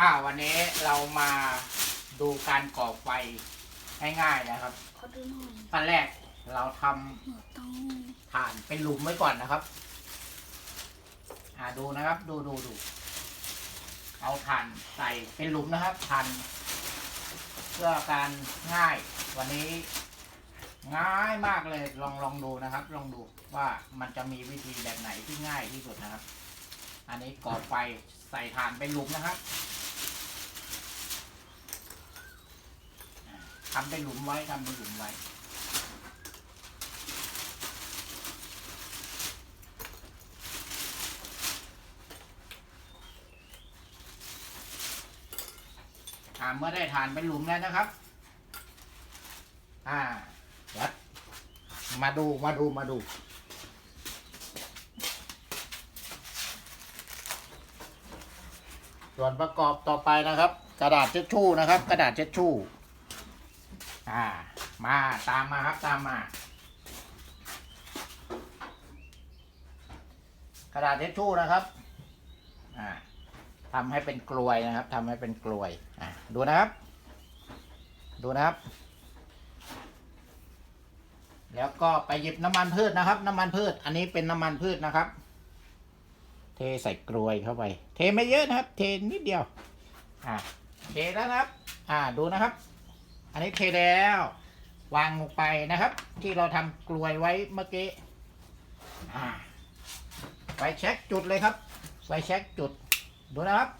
อ่าวันนี้เรามาดูการก่อไฟง่ายๆนะครับขอดูหน่อยขั้นแรกเราทำหนูต้องถ่านเป็นหลุมไว้ก่อนนะครับ อ่าดูนะครับ ดูดูดูเอาถ่านใส่เป็นหลุมนะครับถ่านเพื่อการง่าย วันนี้ ง่ายมากเลยลองลองดูนะครับ ลองดูว่ามันจะมีวิธีแบบไหนที่ง่ายที่สุดนะครับ อันนี้ก่อไฟใส่ถ่านเป็นหลุมนะครับอ่า ทำเป็นหลุมไว้ทำเป็นหลุมไว้อ่าเมื่อได้ฐานเป็นหลุมแล้วนะครับ อ่าเดี๋ยวมาดูมาดูมาดูส่วนประกอบต่อไปนะครับ กระดาษเช็ดชู่นะครับ กระดาษเช็ดชู่ อ่า มาตามมาครับตามมา กระดาษเช็ดชู่นะครับ อ่าทำให้เป็นกลวยนะครับทำให้เป็นกลวย อะดูนะครับ ดูนะครับ แล้วก็ไปหยิบน้ำมันพืชนะครับ น้ำมันพืช อันนี้เป็นน้ำมันพืชนะครับ เทใส่กลวยเข้าไป เทไม่เยอะนะครับ เทนิดเดียว อะเทแล้วนะครับ อ่าดูนะครับ อันนี้เทแล้ว วางลงไปนะครับ ที่เราทำกลวยไว้เมื่อกี้ไฟแช็คจุดเลยครับไฟแช็คจุดดูนะครับ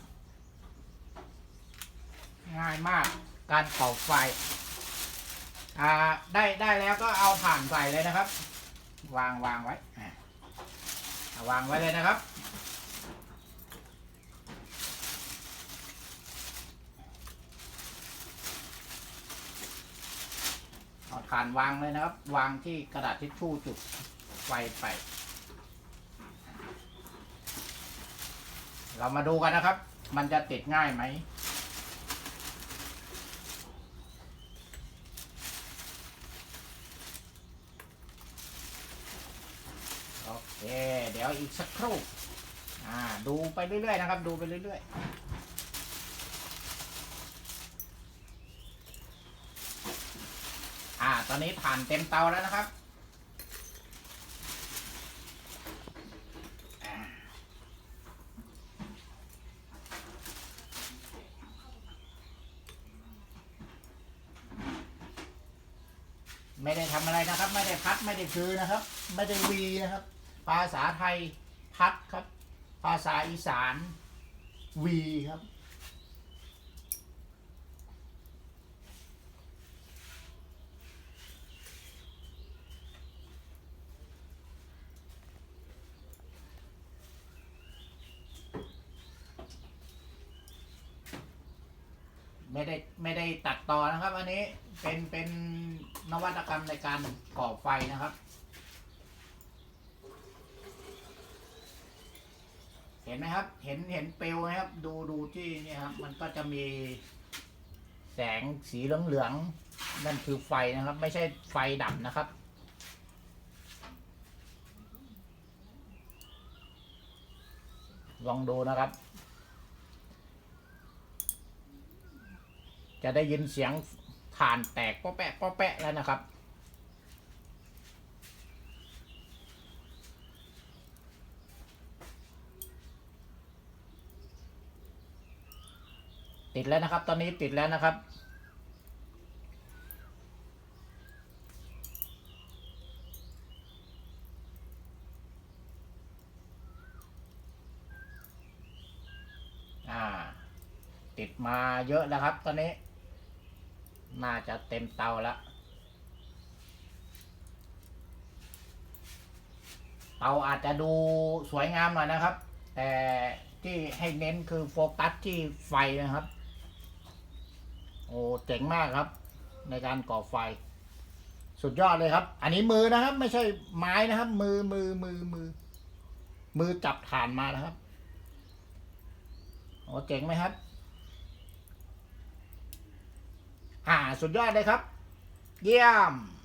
ง่ายมากการเป่าไฟอ่าได้ได้แล้วก็เอาถ่านใส่เลยนะครับ วางวางไว้วางไว้เลยนะครับ อ่านวางเลยนะครับ วางที่กระดาษทิชชู่จุดไฟไป เรามาดูกันนะครับ มันจะติดง่ายไหมโอเค เดี๋ยวอีกสักครู่อ่าดูไปเรื่อยๆนะครับ ดูไปเรื่อยๆ อ่า ตอนนี้ถ่านเต็มเตาแล้วนะครับไม่ได้ทำอะไรนะครับ ไม่ได้พัดไม่ได้คือนะครับ ไม่ได้วีนะครับ ภาษาไทยพัดครับ ภาษาอีสานวีครับ ไม่ได้ไม่ได้ตัดต่อนะครับ อันนี้เป็นเป็นนวัตกรรมในการก่อไฟนะครับ เห็นไหมครับ เห็นเห็นเปลวไหมครับ ดูดูที่นี่ครับ มันก็จะมีแสงสีเหลืองๆนั่นคือไฟนะครับ ไม่ใช่ไฟดับนะครับลองดูนะครับ จะได้ยินเสียงถ่านแตกป๊อแปะป๊อแปะแล้วนะครับ ติดแล้วนะครับ ตอนนี้ติดแล้วนะครับอ่าติดมาเยอะแล้วครับ ตอนนี้ น่าจะเต็มเตาแล้วเตาอาจจะดูสวยงามหน่อยนะครับ แต่ที่ให้เน้นคือโฟกัสที่ไฟนะครับ โอ้เจ๋งมากครับ ในการก่อไฟ สุดยอดเลยครับ อันนี้มือนะครับ ไม่ใช่ไม้นะครับ มือมือมือมือ มือจับฐานมานะครับ โอ้เจ๋งไหมครับ อ่า สุดยอดเลยครับ เยี่ยม